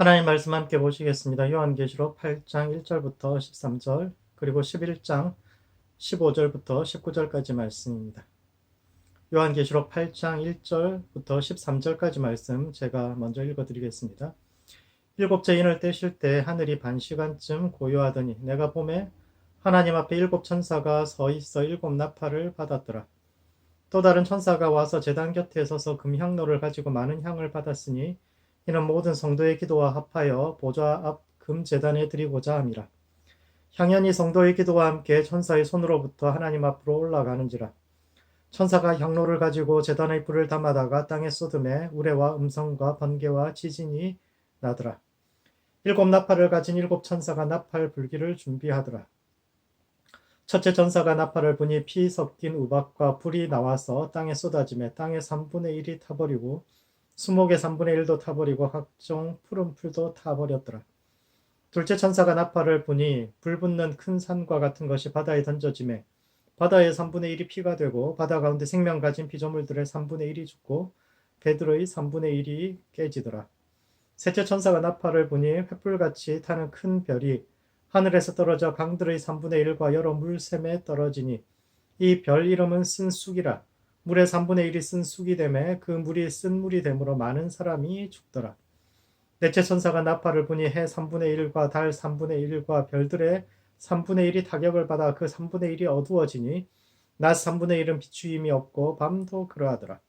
하나님 말씀 함께 보시겠습니다. 요한계시록 8장 1절부터 13절 그리고 11장 15절부터 19절까지 말씀입니다. 요한계시록 8장 1절부터 13절까지 말씀 제가 먼저 읽어드리겠습니다. 일곱째 인을 떼실 때 하늘이 반 시간쯤 고요하더니 내가 봄에 하나님 앞에 일곱 천사가 서 있어 일곱 나팔을 받았더라. 또 다른 천사가 와서 제단 곁에 서서 금향로를 가지고 많은 향을 받았으니 이는 모든 성도의 기도와 합하여 보좌 앞 금제단에 드리고자 함이라. 향연이 성도의 기도와 함께 천사의 손으로부터 하나님 앞으로 올라가는지라. 천사가 향로를 가지고 제단의 불을 담아다가 땅에 쏟음에 우레와 음성과 번개와 지진이 나더라. 일곱 나팔을 가진 일곱 천사가 나팔 불기를 준비하더라. 첫째 천사가 나팔을 부니 피 섞인 우박과 불이 나와서 땅에 쏟아짐에 땅의 3분의 1이 타버리고 수목의 3분의 1도 타버리고 각종 푸른 풀도 타버렸더라. 둘째 천사가 나팔을 부니 불 붙는 큰 산과 같은 것이 바다에 던져짐에 바다의 3분의 1이 피가 되고 바다 가운데 생명 가진 피조물들의 3분의 1이 죽고 배들의 3분의 1이 깨지더라. 셋째 천사가 나팔을 부니 횃불같이 타는 큰 별이 하늘에서 떨어져 강들의 3분의 1과 여러 물샘에 떨어지니 이 별 이름은 쓴 쑥이라 물의 3분의 1이 쓴 쑥이 되매 그 물이 쓴 물이 되므로 많은 사람이 죽더라. 넷째 천사가 나팔을 부니 해 3분의 1과 달 3분의 1과 별들의 3분의 1이 타격을 받아 그 3분의 1이 어두워지니 낮 3분의 1은 비추임이 없고 밤도 그러하더라.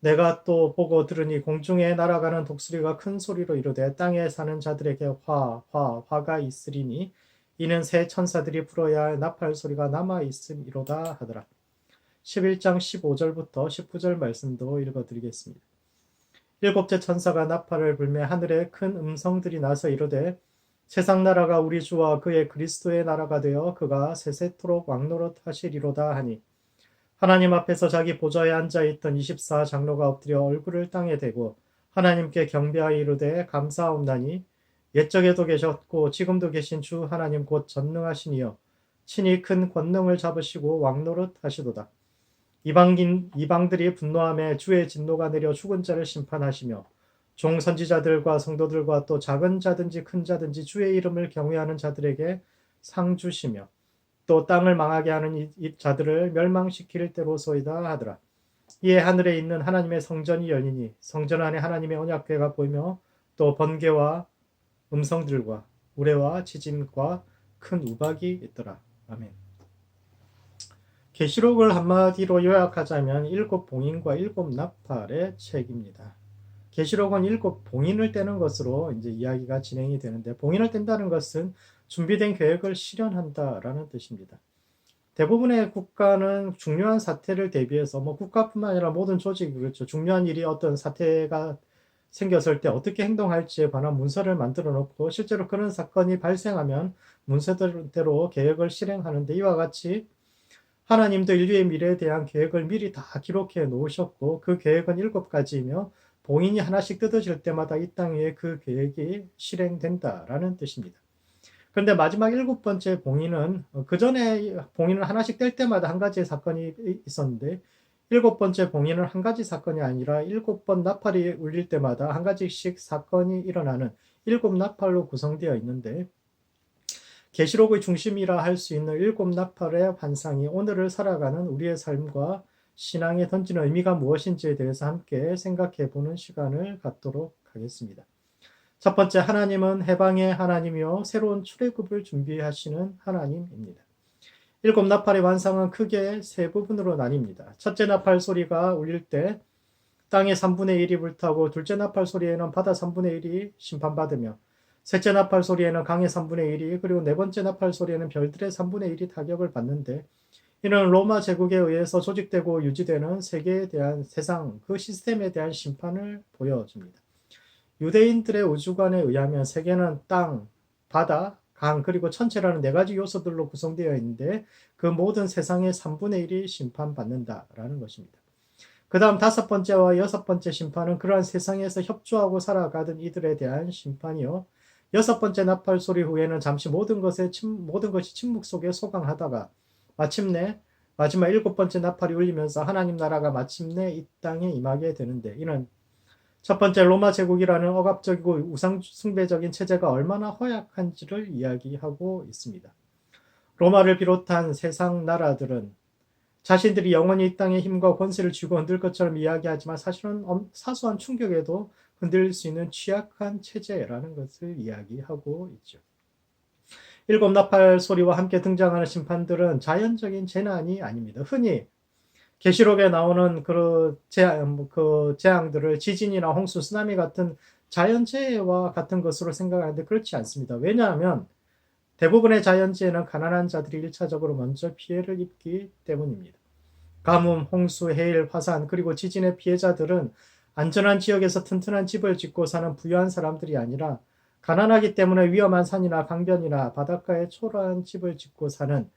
내가 또 보고 들으니 공중에 날아가는 독수리가 큰 소리로 이르되 땅에 사는 자들에게 화, 화, 화가 있으리니 이는 새 천사들이 불어야 할 나팔 소리가 남아 있음이로다 하더라. 11장 15절부터 19절 말씀도 읽어드리겠습니다. 일곱째 천사가 나팔을 불매 하늘에 큰 음성들이 나서 이르되 세상 나라가 우리 주와 그의 그리스도의 나라가 되어 그가 세세토록 왕노릇 하시리로다 하니 하나님 앞에서 자기 보좌에 앉아 있던 24 장로가 엎드려 얼굴을 땅에 대고 하나님께 경배하여 이르되 감사옵나니 옛적에도 계셨고 지금도 계신 주 하나님 곧 전능하시니여 친히 큰 권능을 잡으시고 왕노릇 하시도다. 이방인 이방들이 분노함에 주의 진노가 내려 죽은 자를 심판하시며 종 선지자들과 성도들과 또 작은 자든지 큰 자든지 주의 이름을 경외하는 자들에게 상 주시며 또 땅을 망하게 하는 이, 이 자들을 멸망시킬 때로소이다 하더라. 이에 하늘에 있는 하나님의 성전이 열리니 성전 안에 하나님의 언약궤가 보이며 또 번개와 음성들과 우레와 지진과 큰 우박이 있더라. 아멘. 계시록을 한마디로 요약하자면 일곱 봉인과 일곱 나팔의 책입니다. 계시록은 일곱 봉인을 떼는 것으로 이제 이야기가 진행이 되는데 봉인을 뗀다는 것은 준비된 계획을 실현한다라는 뜻입니다. 대부분의 국가는 중요한 사태를 대비해서 뭐 국가뿐만 아니라 모든 조직이 그렇죠. 중요한 일이 어떤 사태가 생겼을 때 어떻게 행동할지에 관한 문서를 만들어 놓고 실제로 그런 사건이 발생하면 문서대로 계획을 실행하는데 이와 같이 하나님도 인류의 미래에 대한 계획을 미리 다 기록해 놓으셨고 그 계획은 일곱 가지이며 봉인이 하나씩 뜯어질 때마다 이 땅 위에 그 계획이 실행된다라는 뜻입니다. 그런데 마지막 일곱 번째 봉인은 그 전에 봉인을 하나씩 뗄 때마다 한 가지의 사건이 있었는데 일곱 번째 봉인은 한 가지 사건이 아니라 일곱 번 나팔이 울릴 때마다 한 가지씩 사건이 일어나는 일곱 나팔로 구성되어 있는데 계시록의 중심이라 할 수 있는 일곱 나팔의 환상이 오늘을 살아가는 우리의 삶과 신앙에 던지는 의미가 무엇인지에 대해서 함께 생각해 보는 시간을 갖도록 하겠습니다. 첫 번째 하나님은 해방의 하나님이요 새로운 출애굽을 준비하시는 하나님입니다. 일곱 나팔의 완성은 크게 세 부분으로 나뉩니다. 첫째 나팔 소리가 울릴 때 땅의 3분의 1이 불타고 둘째 나팔 소리에는 바다 3분의 1이 심판받으며 셋째 나팔 소리에는 강의 3분의 1이 그리고 네 번째 나팔 소리에는 별들의 3분의 1이 타격을 받는데 이는 로마 제국에 의해서 조직되고 유지되는 세계에 대한 세상 그 시스템에 대한 심판을 보여줍니다. 유대인들의 우주관에 의하면 세계는 땅, 바다, 강 그리고 천체라는 네 가지 요소들로 구성되어 있는데 그 모든 세상의 3분의 1이 심판받는다라는 것입니다. 그 다음 다섯 번째와 여섯 번째 심판은 그러한 세상에서 협조하고 살아가던 이들에 대한 심판이요. 여섯 번째 나팔 소리 후에는 잠시 모든 것에 침, 모든 것이 침묵 속에 소강하다가 마침내 마지막 일곱 번째 나팔이 울리면서 하나님 나라가 마침내 이 땅에 임하게 되는데 이는 첫 번째 로마 제국이라는 억압적이고 우상 숭배적인 체제가 얼마나 허약한지를 이야기하고 있습니다. 로마를 비롯한 세상 나라들은 자신들이 영원히 이 땅의 힘과 권세를 쥐고 흔들 것처럼 이야기하지만 사실은 사소한 충격에도 흔들릴 수 있는 취약한 체제라는 것을 이야기하고 있죠. 일곱 나팔 소리와 함께 등장하는 심판들은 자연적인 재난이 아닙니다. 흔히 계시록에 나오는 그 재앙, 그 재앙들을 지진이나 홍수, 쓰나미 같은 자연재해와 같은 것으로 생각하는데 그렇지 않습니다. 왜냐하면 대부분의 자연재해는 가난한 자들이 1차적으로 먼저 피해를 입기 때문입니다. 가뭄, 홍수, 해일, 화산, 그리고 지진의 피해자들은 안전한 지역에서 튼튼한 집을 짓고 사는 부유한 사람들이 아니라 가난하기 때문에 위험한 산이나 강변이나 바닷가에 초라한 집을 짓고 사는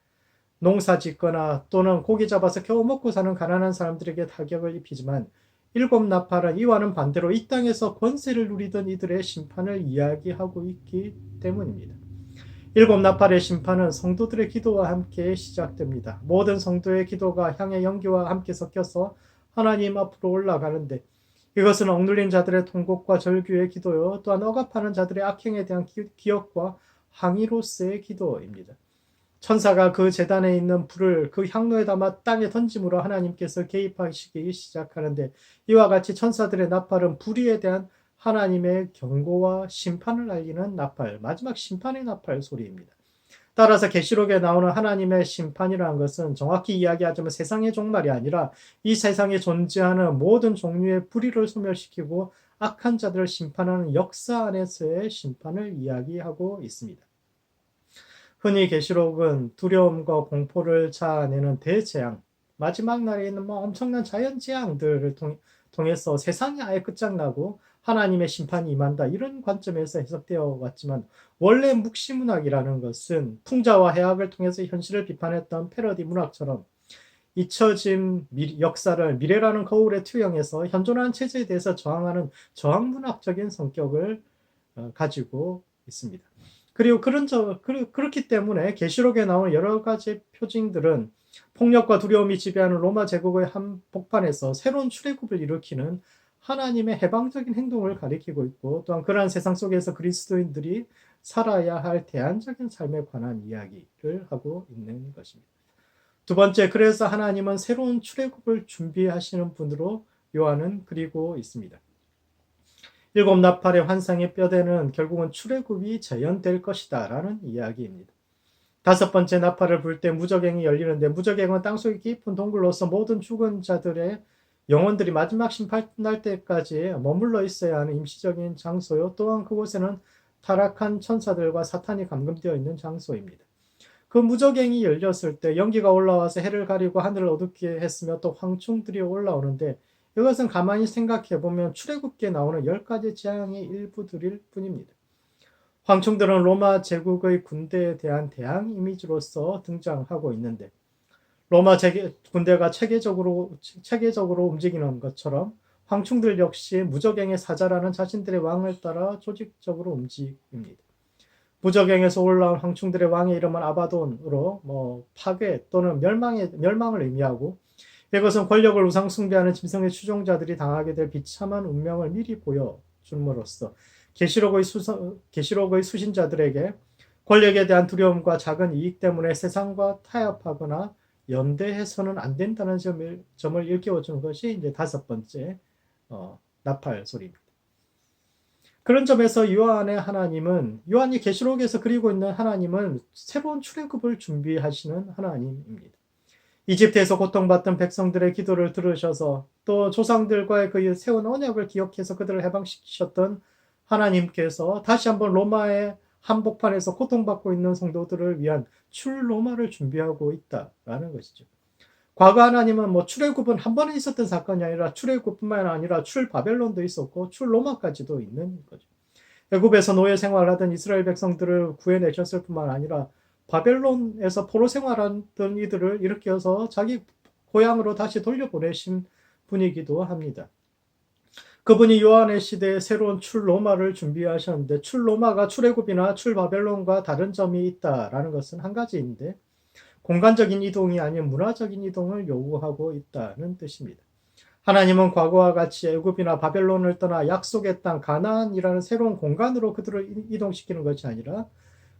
농사 짓거나 또는 고기 잡아서 겨우 먹고 사는 가난한 사람들에게 타격을 입히지만 일곱 나팔은 이와는 반대로 이 땅에서 권세를 누리던 이들의 심판을 이야기하고 있기 때문입니다. 일곱 나팔의 심판은 성도들의 기도와 함께 시작됩니다. 모든 성도의 기도가 향의 연기와 함께 섞여서 하나님 앞으로 올라가는데 이것은 억눌린 자들의 통곡과 절규의 기도요 또한 억압하는 자들의 악행에 대한 기 억과 항의로서의 기도입니다. 천사가 그 재단에 있는 불을 그 향로에 담아 땅에 던짐으로 하나님께서 개입하시기 시작하는데 이와 같이 천사들의 나팔은 불의에 대한 하나님의 경고와 심판을 알리는 나팔, 마지막 심판의 나팔 소리입니다. 따라서 계시록에 나오는 하나님의 심판이라는 것은 정확히 이야기하자면 세상의 종말이 아니라 이 세상에 존재하는 모든 종류의 불의를 소멸시키고 악한 자들을 심판하는 역사 안에서의 심판을 이야기하고 있습니다. 흔히 계시록은 두려움과 공포를 자아내는 대재앙, 마지막 날에 있는 뭐 엄청난 자연 재앙들을 통해서 세상이 아예 끝장나고 하나님의 심판이 임한다 이런 관점에서 해석되어 왔지만 원래 묵시문학이라는 것은 풍자와 해악을 통해서 현실을 비판했던 패러디 문학처럼 잊혀진 역사를 미래라는 거울에 투영해서 현존하는 체제에 대해서 저항하는 저항문학적인 성격을 어, 가지고 있습니다. 그리고 그런 저 그렇기 때문에 계시록에 나오는 여러 가지 표징들은 폭력과 두려움이 지배하는 로마 제국의 한 복판에서 새로운 출애굽을 일으키는 하나님의 해방적인 행동을 가리키고 있고 또한 그러한 세상 속에서 그리스도인들이 살아야 할 대안적인 삶에 관한 이야기를 하고 있는 것입니다. 두 번째, 그래서 하나님은 새로운 출애굽을 준비하시는 분으로 요한은 그리고 있습니다. 일곱 나팔의 환상의 뼈대는 결국은 출애굽이 재현될 것이다라는 이야기입니다. 다섯 번째 나팔을 불 때 무적행이 열리는데 무적행은 땅속의 깊은 동굴로서 모든 죽은 자들의 영혼들이 마지막 심판날 때까지 머물러 있어야 하는 임시적인 장소요. 또한 그곳에는 타락한 천사들과 사탄이 감금되어 있는 장소입니다. 그 무적행이 열렸을 때 연기가 올라와서 해를 가리고 하늘을 어둡게 했으며 또 황충들이 올라오는데 이것은 가만히 생각해 보면 출애굽기에 나오는 열 가지 재앙의 일부들일 뿐입니다. 황충들은 로마 제국의 군대에 대한 대항 이미지로서 등장하고 있는데 로마 제게, 군대가 체계적으로 체계적으로 움직이는 것처럼 황충들 역시 무적행의 사자라는 자신들의 왕을 따라 조직적으로 움직입니다. 무적행에서 올라온 황충들의 왕의 이름은 아바돈으로 뭐 파괴 또는 멸망의 멸망을 의미하고 이것은 권력을 우상 숭배하는 짐승의 추종자들이 당하게 될 비참한 운명을 미리 보여줌으로써 계시록의 수선, 계시록의 수신자들에게 권력에 대한 두려움과 작은 이익 때문에 세상과 타협하거나 연대해서는 안 된다는 점을, 점을 일깨워주는 것이 이제 다섯 번째 어, 나팔 소리입니다. 그런 점에서 요한의 하나님은 요한이 계시록에서 그리고 있는 하나님은 새로운 출애굽을 준비하시는 하나님입니다. 이집트에서 고통받던 백성들의 기도를 들으셔서 또 조상들과의 그 세운 언약을 기억해서 그들을 해방시키셨던 하나님께서 다시 한번 로마의 한복판에서 고통받고 있는 성도들을 위한 출로마를 준비하고 있다라는 것이죠. 과거 하나님은 뭐 출애굽은 한 번에 있었던 사건이 아니라 출애굽뿐만 아니라 출바벨론도 있었고 출로마까지도 있는 거죠. 애굽에서 노예 생활하던 이스라엘 백성들을 구해내셨을 뿐만 아니라 바벨론에서 포로 생활하던 이들을 일으켜서 자기 고향으로 다시 돌려보내신 분이기도 합니다. 그분이 요한의 시대에 새로운 출로마를 준비하셨는데 출로마가 출애굽이나 출바벨론과 다른 점이 있다라는 것은 한 가지인데 공간적인 이동이 아닌 문화적인 이동을 요구하고 있다는 뜻입니다. 하나님은 과거와 같이 애굽이나 바벨론을 떠나 약속의 땅 가나안이라는 새로운 공간으로 그들을 이동시키는 것이 아니라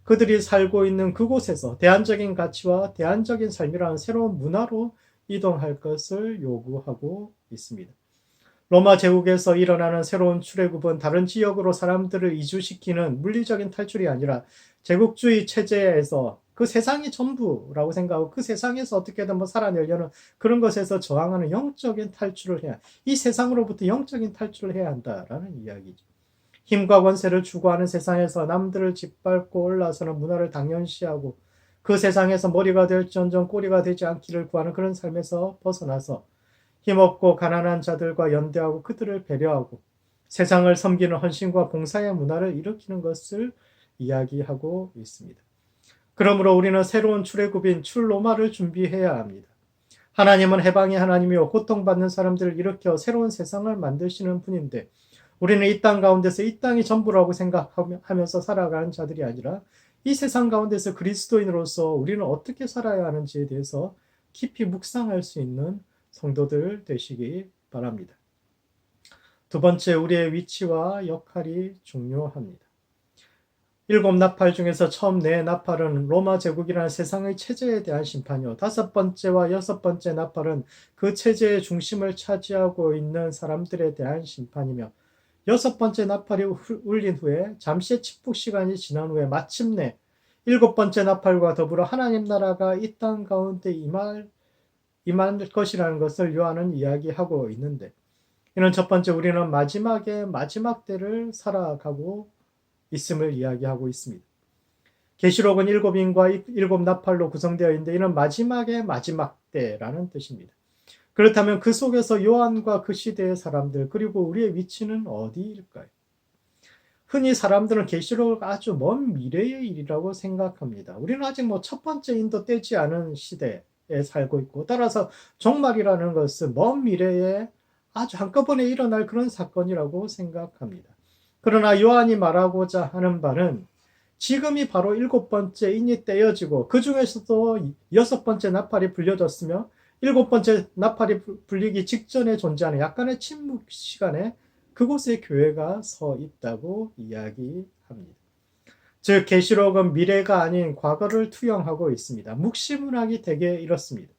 그들이 살고 있는 그곳에서 대안적인 가치와 대안적인 삶이라는 새로운 문화로 이동할 것을 요구하고 있습니다. 로마 제국에서 일어나는 새로운 출애굽은 다른 지역으로 사람들을 이주시키는 물리적인 탈출이 아니라 제국주의 체제에서 그 세상이 전부라고 생각하고 그 세상에서 어떻게든 뭐 살아내려는 그런 것에서 저항하는 영적인 탈출을 해야 이 세상으로부터 영적인 탈출을 해야 한다라는 이야기죠. 힘과 권세를 추구하는 세상에서 남들을 짓밟고 올라서는 문화를 당연시하고 그 세상에서 머리가 될지언정 꼬리가 되지 않기를 구하는 그런 삶에서 벗어나서 힘없고 가난한 자들과 연대하고 그들을 배려하고 세상을 섬기는 헌신과 봉사의 문화를 일으키는 것을 이야기하고 있습니다. 그러므로 우리는 새로운 출애굽인 출로마를 준비해야 합니다. 하나님은 해방의 하나님이요 고통받는 사람들을 일으켜 새로운 세상을 만드시는 분인데 우리는 이 땅 가운데서 이 땅이 전부라고 생각하면서 살아가는 자들이 아니라 이 세상 가운데서 그리스도인으로서 우리는 어떻게 살아야 하는지에 대해서 깊이 묵상할 수 있는 성도들 되시기 바랍니다. 두 번째, 우리의 위치와 역할이 중요합니다. 일곱 나팔 중에서 처음 네 나팔은 로마 제국이라는 세상의 체제에 대한 심판이요. 다섯 번째와 여섯 번째 나팔은 그 체제의 중심을 차지하고 있는 사람들에 대한 심판이며 여섯 번째 나팔이 울린 후에 잠시의 침묵 시간이 지난 후에 마침내 일곱 번째 나팔과 더불어 하나님 나라가 이 땅 가운데 임할 임할 것이라는 것을 요한은 이야기하고 있는데 이는 첫 번째 우리는 마지막에 마지막 때를 살아가고 있음을 이야기하고 있습니다. 계시록은 일곱 인과 일곱 나팔로 구성되어 있는데 이는 마지막의 마지막 때라는 뜻입니다. 그렇다면 그 속에서 요한과 그 시대의 사람들 그리고 우리의 위치는 어디일까요? 흔히 사람들은 계시록 아주 먼 미래의 일이라고 생각합니다. 우리는 아직 뭐 첫 번째 인도 떼지 않은 시대에 살고 있고 따라서 종말이라는 것은 먼 미래에 아주 한꺼번에 일어날 그런 사건이라고 생각합니다. 그러나 요한이 말하고자 하는 바는 지금이 바로 일곱 번째 인이 떼어지고 그 중에서도 여섯 번째 나팔이 불려졌으며 일곱 번째 나팔이 불리기 직전에 존재하는 약간의 침묵 시간에 그곳에 교회가 서 있다고 이야기합니다. 즉 계시록은 미래가 아닌 과거를 투영하고 있습니다. 묵시문학이 대개 이렇습니다.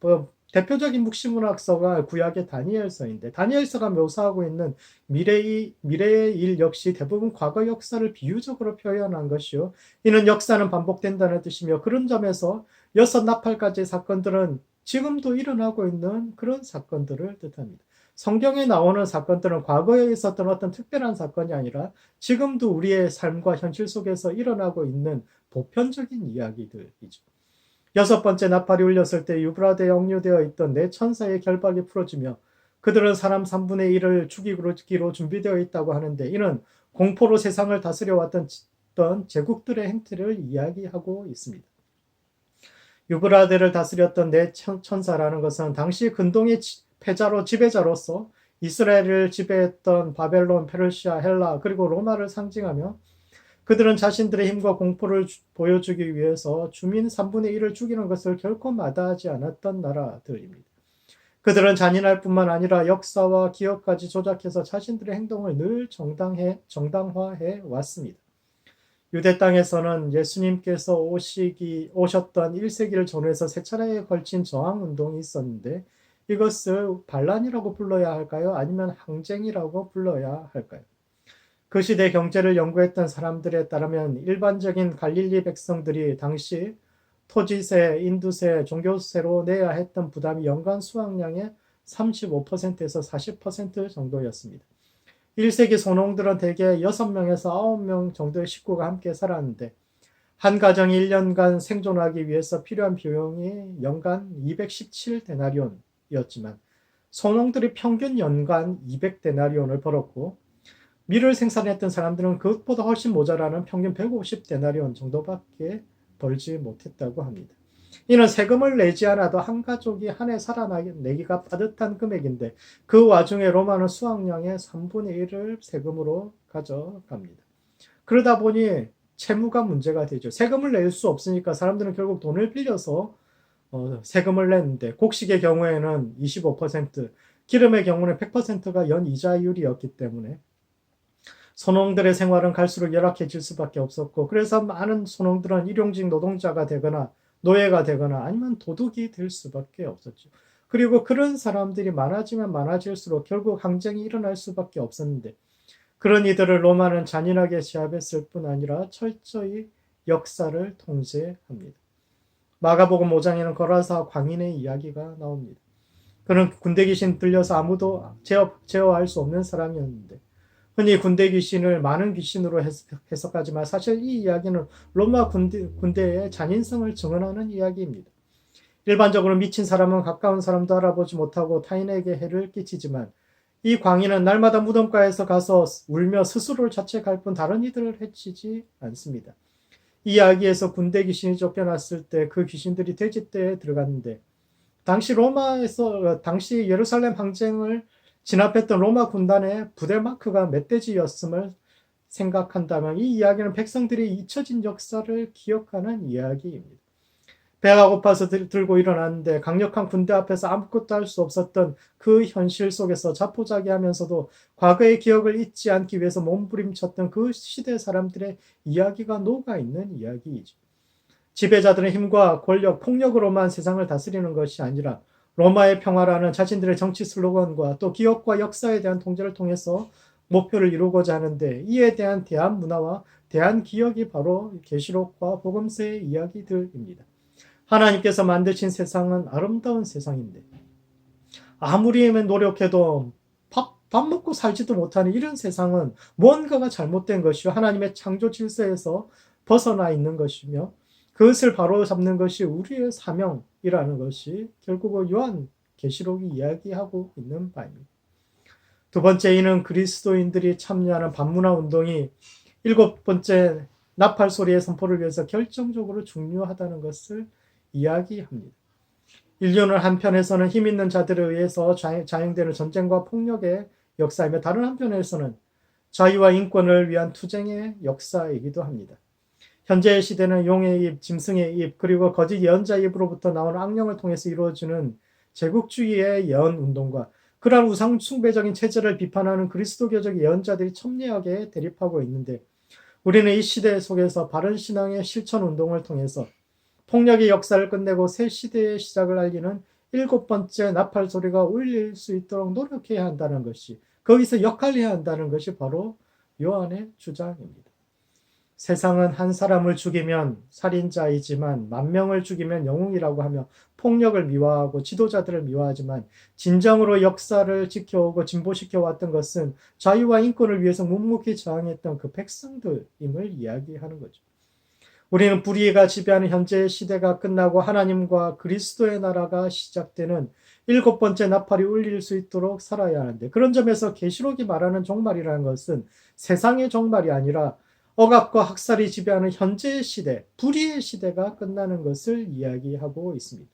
뭐, 대표적인 묵시문학서가 구약의 다니엘서인데 다니엘서가 묘사하고 있는 미래의 미래의 일 역시 대부분 과거 역사를 비유적으로 표현한 것이요. 이는 역사는 반복된다는 뜻이며 그런 점에서 여섯 나팔까지의 사건들은 지금도 일어나고 있는 그런 사건들을 뜻합니다. 성경에 나오는 사건들은 과거에 있었던 어떤 특별한 사건이 아니라 지금도 우리의 삶과 현실 속에서 일어나고 있는 보편적인 이야기들이죠. 여섯 번째 나팔이 울렸을 때 유브라데 역류되어 있던 네 천사의 결박이 풀어지며 그들은 사람 3분의 1을 죽이기로 준비되어 있다고 하는데 이는 공포로 세상을 다스려 왔던 제국들의 행태를 이야기하고 있습니다. 유브라데를 다스렸던 네 천사라는 것은 당시 근동의 패자로 지배자로서 이스라엘을 지배했던 바벨론, 페르시아, 헬라 그리고 로마를 상징하며 그들은 자신들의 힘과 공포를 보여주기 위해서 주민 3분의 1을 죽이는 것을 결코 마다하지 않았던 나라들입니다. 그들은 잔인할 뿐만 아니라 역사와 기억까지 조작해서 자신들의 행동을 늘 정당해, 정당화해 왔습니다. 유대 땅에서는 예수님께서 오시기, 오셨던 1세기를 전후해서 세 차례에 걸친 저항 운동이 있었는데 이것을 반란이라고 불러야 할까요? 아니면 항쟁이라고 불러야 할까요? 그 시대 경제를 연구했던 사람들에 따르면 일반적인 갈릴리 백성들이 당시 토지세, 인두세, 종교세로 내야 했던 부담이 연간 수확량의 35%에서 40% 정도였습니다. 1세기 소농들은 대개 6명에서 9명 정도의 식구가 함께 살았는데 한 가정이 1년간 생존하기 위해서 필요한 비용이 연간 217 데나리온 이었지만 소농들이 평균 연간 200데나리온을 벌었고 밀을 생산했던 사람들은 그것보다 훨씬 모자라는 평균 150데나리온 정도밖에 벌지 못했다고 합니다. 이는 세금을 내지 않아도 한 가족이 한 해 살아내기가 빠듯한 금액인데 그 와중에 로마는 수확량의 3분의 1을 세금으로 가져갑니다. 그러다 보니 채무가 문제가 되죠. 세금을 낼 수 없으니까 사람들은 결국 돈을 빌려서 어, 세금을 냈는데 곡식의 경우에는 25%, 기름의 경우는 100%가 연 이자율이었기 때문에 소농들의 생활은 갈수록 열악해질 수밖에 없었고 그래서 많은 소농들은 일용직 노동자가 되거나 노예가 되거나 아니면 도둑이 될 수밖에 없었죠. 그리고 그런 사람들이 많아지면 많아질수록 결국 항쟁이 일어날 수밖에 없었는데 그런 이들을 로마는 잔인하게 제압했을 뿐 아니라 철저히 역사를 통제합니다. 마가복음 5장에는 거라사 광인의 이야기가 나옵니다. 그는 군대 귀신 들려서 아무도 제어, 제어할 수 없는 사람이었는데 흔히 군대 귀신을 많은 귀신으로 해석 하지만 사실 이 이야기는 로마 군대, 군대의 잔인성을 증언하는 이야기입니다. 일반적으로 미친 사람은 가까운 사람도 알아보지 못하고 타인에게 해를 끼치지만 이 광인은 날마다 무덤가에서 가서 울며 스스로를 자책할 뿐 다른 이들을 해치지 않습니다. 이 이야기에서 군대 귀신이 쫓겨났을 때 그 귀신들이 돼지떼에 들어갔는데 당시 로마에서 당시 예루살렘 항쟁을 진압했던 로마 군단의 부대 마크가 멧돼지였음을 생각한다면 이 이야기는 백성들이 잊혀진 역사를 기억하는 이야기입니다. 배가 고파서 들고 일어났는데 강력한 군대 앞에서 아무것도 할 수 없었던 그 현실 속에서 자포자기하면서도 과거의 기억을 잊지 않기 위해서 몸부림쳤던 그 시대 사람들의 이야기가 녹아 있는 이야기이죠. 지배자들의 힘과 권력, 폭력으로만 세상을 다스리는 것이 아니라 로마의 평화라는 자신들의 정치 슬로건과 또 기업과 역사에 대한 통제를 통해서 목표를 이루고자 하는데 이에 대한 대한 문화와 대한 기억이 바로 계시록과 복음서의 이야기들입니다. 하나님께서 만드신 세상은 아름다운 세상인데 아무리 노력해도 밥, 밥 먹고 살지도 못하는 이런 세상은 뭔가가 잘못된 것이요 하나님의 창조 질서에서 벗어나 있는 것이며 그것을 바로 잡는 것이 우리의 사명이라는 것이 결국은 요한 계시록이 이야기하고 있는 바입니다. 두 번째 이는 그리스도인들이 참여하는 반문화 운동이 일곱 번째 나팔 소리의 선포를 위해서 결정적으로 중요하다는 것을 이야기합니다. 인류는 한편에서는 힘 있는 자들에 의해서 자행되는 전쟁과 폭력의 역사이며 다른 한편에서는 자유와 인권을 위한 투쟁의 역사이기도 합니다. 현재의 시대는 용의 입, 짐승의 입, 그리고 거짓 예언자 입으로부터 나오는 악령을 통해서 이루어지는 제국주의의 예언 운동과 그러한 우상 숭배적인 체제를 비판하는 그리스도교적 예언자들이 첨예하게 대립하고 있는데 우리는 이 시대 속에서 바른 신앙의 실천 운동을 통해서 폭력의 역사를 끝내고 새 시대의 시작을 알리는 일곱 번째 나팔 소리가 울릴 수 있도록 노력해야 한다는 것이 거기서 역할해야 한다는 것이 바로 요한의 주장입니다. 세상은 한 사람을 죽이면 살인자이지만 만 명을 죽이면 영웅이라고 하며 폭력을 미화하고 지도자들을 미화하지만 진정으로 역사를 지켜오고 진보시켜 왔던 것은 자유와 인권을 위해서 묵묵히 저항했던 그 백성들임을 이야기하는 거죠. 우리는 불의가 지배하는 현재의 시대가 끝나고 하나님과 그리스도의 나라가 시작되는 일곱 번째 나팔이 울릴 수 있도록 살아야 하는데 그런 점에서 계시록이 말하는 종말이라는 것은 세상의 종말이 아니라 억압과 학살이 지배하는 현재의 시대, 불의의 시대가 끝나는 것을 이야기하고 있습니다.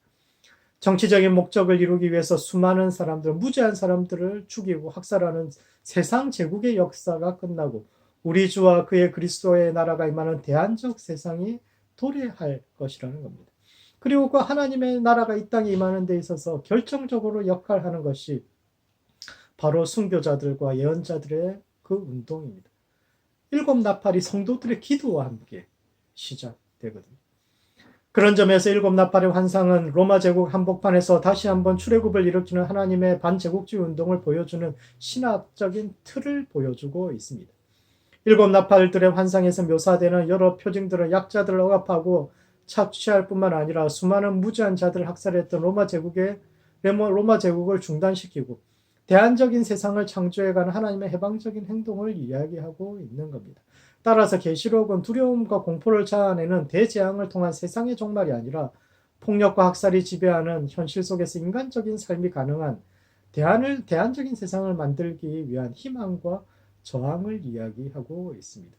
정치적인 목적을 이루기 위해서 수많은 사람들, 무죄한 사람들을 죽이고 학살하는 세상 제국의 역사가 끝나고 우리 주와 그의 그리스도의 나라가 임하는 대안적 세상이 도래할 것이라는 겁니다. 그리고 그 하나님의 나라가 이 땅에 임하는 데 있어서 결정적으로 역할하는 것이 바로 순교자들과 예언자들의 그 운동입니다. 일곱 나팔이 성도들의 기도와 함께 시작되거든요. 그런 점에서 일곱 나팔의 환상은 로마 제국 한복판에서 다시 한번 출애굽을 일으키는 하나님의 반제국주의 운동을 보여주는 신학적인 틀을 보여주고 있습니다. 일곱 나팔들의 환상에서 묘사되는 여러 표징들은 약자들을 억압하고 착취할 뿐만 아니라 수많은 무지한 자들을 학살했던 로마 제국의 로마 제국을 중단시키고 대안적인 세상을 창조해가는 하나님의 해방적인 행동을 이야기하고 있는 겁니다. 따라서 계시록은 두려움과 공포를 자아내는 대재앙을 통한 세상의 종말이 아니라 폭력과 학살이 지배하는 현실 속에서 인간적인 삶이 가능한 대안을 대안적인 세상을 만들기 위한 희망과 저항을 이야기하고 있습니다.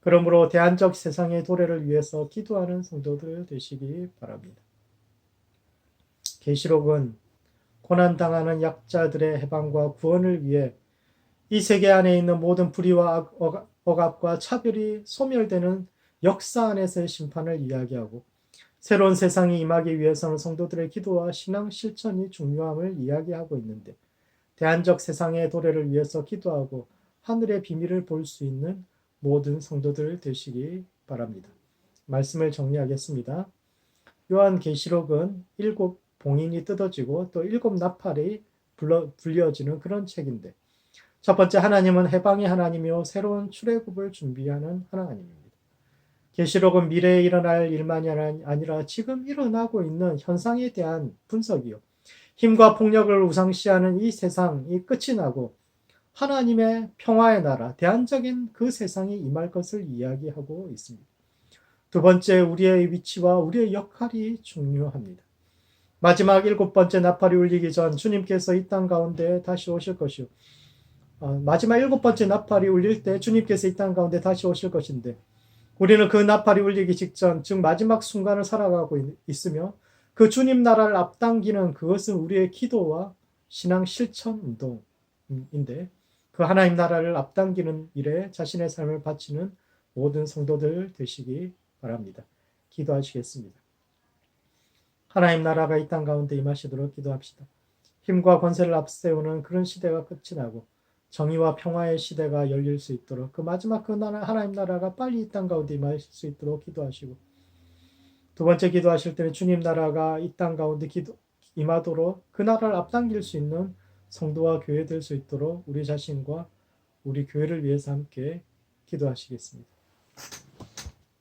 그러므로 대안적 세상의 도래를 위해서 기도하는 성도들 되시기 바랍니다. 계시록은 고난 당하는 약자들의 해방과 구원을 위해 이 세계 안에 있는 모든 불의와 억압과 차별이 소멸되는 역사 안에서의 심판을 이야기하고 새로운 세상이 임하기 위해서는 성도들의 기도와 신앙 실천이 중요함을 이야기하고 있는데 대안적 세상의 도래를 위해서 기도하고 하늘의 비밀을 볼 수 있는 모든 성도들 되시기 바랍니다. 말씀을 정리하겠습니다. 요한 계시록은 일곱 봉인이 뜯어지고 또 일곱 나팔이 불러, 불려지는 그런 책인데 첫 번째 하나님은 해방의 하나님이요 새로운 출애굽을 준비하는 하나님입니다. 계시록은 미래에 일어날 일만이 아니라 지금 일어나고 있는 현상에 대한 분석이요. 힘과 폭력을 우상시하는 이 세상이 끝이 나고 하나님의 평화의 나라, 대안적인 그 세상이 임할 것을 이야기하고 있습니다. 두 번째, 우리의 위치와 우리의 역할이 중요합니다. 마지막 일곱 번째 나팔이 울리기 전 주님께서 이 땅 가운데 다시 오실 것이요. 어, 마지막 일곱 번째 나팔이 울릴 때 주님께서 이 땅 가운데 다시 오실 것인데 우리는 그 나팔이 울리기 직전, 즉 마지막 순간을 살아가고 있, 있으며 그 주님 나라를 앞당기는 그것은 우리의 기도와 신앙 실천 운동인데 그 하나님 나라를 앞당기는 일에 자신의 삶을 바치는 모든 성도들 되시기 바랍니다. 기도하시겠습니다. 하나님 나라가 이 땅 가운데 임하시도록 기도합시다. 힘과 권세를 앞세우는 그런 시대가 끝이 나고 정의와 평화의 시대가 열릴 수 있도록 그 마지막 그 나라 하나님 나라가 빨리 이 땅 가운데 임하실 수 있도록 기도하시고 두 번째 기도하실 때는 주님 나라가 이 땅 가운데 기도, 임하도록 그 나라를 앞당길 수 있는 성도와 교회 될 수 있도록 우리 자신과 우리 교회를 위해서 함께 기도하시겠습니다.